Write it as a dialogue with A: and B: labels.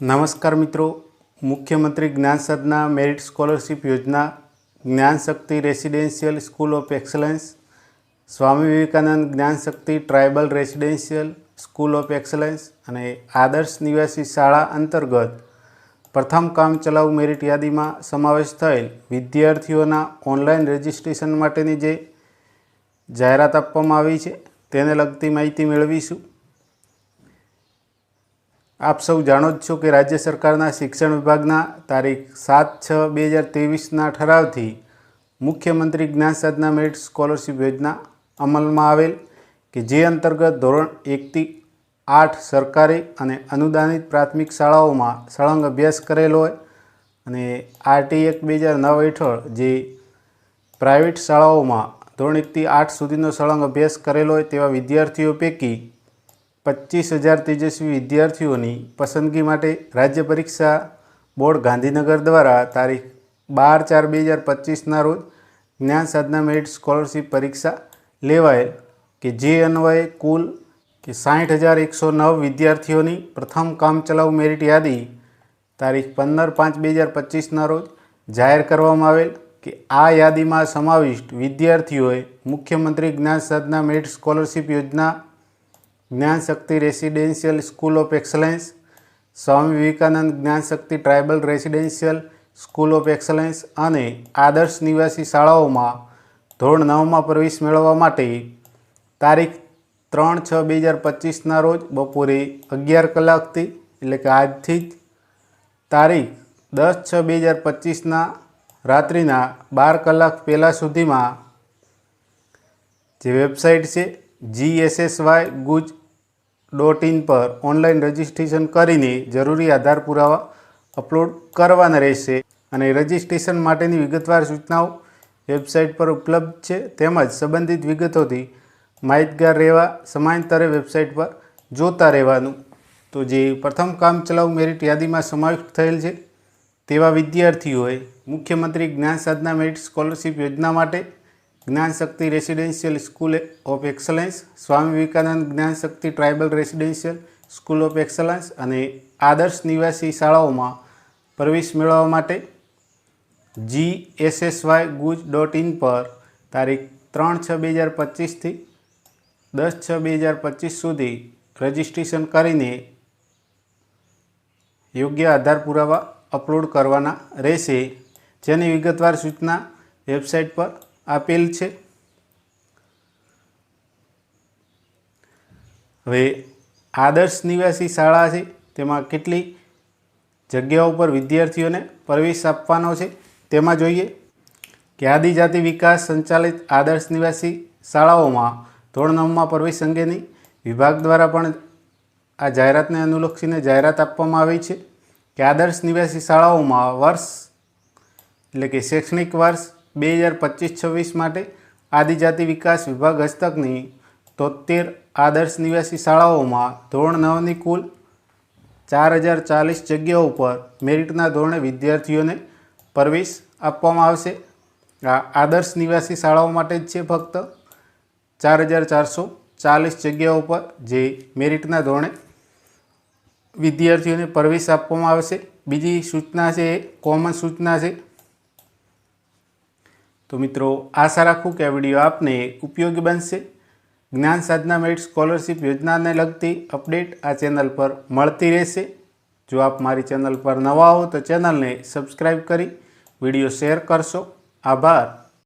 A: નમસ્કાર મિત્રો. મુખ્યમંત્રી જ્ઞાન સાધના મેરિટ સ્કોલરશિપ યોજના, Gyan Shakti residential school of excellence, Swami Vivekananda Gyan Shakti tribal residential school of excellence અને આદર્શ નિવાસી શાળા અંતર્ગત પ્રથમ કામ ચલાઉ મેરિટ યાદીમાં સમાવેશ થયેલ વિદ્યાર્થીઓના ઓનલાઈન રજિસ્ટ્રેશન માટેની જે જાહેરાત આપવામાં આવી છે, તેને લગતી માહિતી મેળવીશું. આપ સૌ જાણો જ છો કે રાજ્ય સરકારના શિક્ષણ વિભાગના તારીખ સાત છ બે હજાર ત્રેવીસના ઠરાવથી મુખ્યમંત્રી જ્ઞાન સાધના મેરિટ સ્કોલરશિપ યોજના અમલમાં આવેલ કે જે અંતર્ગત ધોરણ એકથી આઠ સરકારી અને અનુદાનિત પ્રાથમિક શાળાઓમાં સળંગ અભ્યાસ કરેલો હોય અને આરટી એક બે હજાર નવ હેઠળ જે પ્રાઇવેટ શાળાઓમાં ધોરણ એકથી આઠ સુધીનો સળંગ અભ્યાસ કરેલો હોય તેવા વિદ્યાર્થીઓ પૈકી પચીસ હજાર તેજસ્વી વિદ્યાર્થીઓની પસંદગી માટે રાજ્ય પરીક્ષા બોર્ડ ગાંધીનગર દ્વારા તારીખ બાર ચાર બે હજાર પચીસના રોજ જ્ઞાન સાધના મેરિટ સ્કોલરશીપ પરીક્ષા લેવાયેલ કે જે અન્વયે કુલ કે સાઠ હજાર એકસો નવ વિદ્યાર્થીઓની પ્રથમ કામચલાઉ મેરિટ યાદી તારીખ પંદર પાંચ બે હજાર પચીસના રોજ જાહેર કરવામાં આવેલ કે આ યાદીમાં સમાવિષ્ટ વિદ્યાર્થીઓએ મુખ્યમંત્રી જ્ઞાન સાધના મેરિટ સ્કોલરશિપ યોજના Gyan Shakti residential school of excellence, Swami Vivekananda Gyan Shakti tribal residential school of excellence અને આદર્શ નિવાસી શાળાઓમાં ધોરણ નવમાં પ્રવેશ મેળવવા માટે તારીખ ત્રણ છ બે હજાર પચીસના રોજ બપોરે અગિયાર કલાકથી એટલે કે આજથી જ તારીખ દસ છ બે હજાર પચીસના રાત્રિના બાર કલાક પહેલાં સુધીમાં જે વેબસાઇટ છે જીએસએસવાય ગુજ ડોટ ઇન પર ઓનલાઈન રજિસ્ટ્રેશન કરીને જરૂરી આધાર પુરાવા અપલોડ કરવાના રહેશે અને રજિસ્ટ્રેશન માટેની વિગતવાર સૂચનાઓ વેબસાઇટ પર ઉપલબ્ધ છે તેમજ સંબંધિત વિગતોથી માહિતગાર રહેવા, સમયાંતરે વેબસાઇટ પર જોતા રહેવાનું. તો જે પ્રથમ કામ ચલાઉ મેરિટ યાદીમાં સમાવિષ્ટ થયેલ છે તેવા વિદ્યાર્થીઓએ મુખ્યમંત્રી જ્ઞાન સાધના મેરિટ સ્કોલરશિપ યોજના માટે Gyan Shakti residential school of excellence Swami Vivekananda Gyan Shakti tribal residential school of excellence અને આદર્શ નિવાસી શાળાઓમાં પ્રવેશ મેળવવા માટે G SSY guj dot in પર તારીખ ત્રણ છ બે હજાર પચીસથી દસ છ બે હજાર પચીસ સુધી રજિસ્ટ્રેશન કરીને યોગ્ય આધાર પુરાવા અપલોડ કરવાના રહેશે. જેની વિગતવાર સૂચના વેબસાઇટ પર આપેલ છે. હવે આદર્શ નિવાસી શાળા છે, તેમાં કેટલી જગ્યાઓ પર વિદ્યાર્થીઓને પ્રવેશ આપવાનો છે, તેમાં જોઈએ કે આદિજાતિ વિકાસ સંચાલિત આદર્શ નિવાસી શાળાઓમાં ધોરણ નવમાં પ્રવેશ અંગેની વિભાગ દ્વારા પણ આ જાહેરાતને અનુલક્ષીને જાહેરાત આપવામાં આવી છે કે આદર્શ નિવાસી શાળાઓમાં વર્ષ એટલે કે શૈક્ષણિક વર્ષ બે હજાર પચીસ છવ્વીસ માટે આદિજાતિ વિકાસ વિભાગ હસ્તકની તોતેર આદર્શ નિવાસી શાળાઓમાં ધોરણ નવની કુલ ચાર હજાર ચાલીસ જગ્યાઓ ઉપર મેરિટના ધોરણે વિદ્યાર્થીઓને પ્રવેશ આપવામાં આવશે. આ આદર્શ નિવાસી શાળાઓ માટે જ છે ફક્ત ચાર હજાર ચારસો ચાલીસ જગ્યાઓ પર જે મેરિટના ધોરણે વિદ્યાર્થીઓને પ્રવેશ આપવામાં આવશે. બીજી સૂચના છે એ કોમન સૂચના છે તો મિત્રો આશા રાખું કે આ વીડિયો આપને ઉપયોગી બનશે. જ્ઞાન સાધના મેરિટ સ્કોલરશિપ યોજનાને લગતી અપડેટ આ ચેનલ પર મળતી રહેશે. જો આપ મારી ચેનલ પર નવા હો તો ચેનલને સબસ્ક્રાઈબ કરી વીડિયો શેર કરશો. આભાર.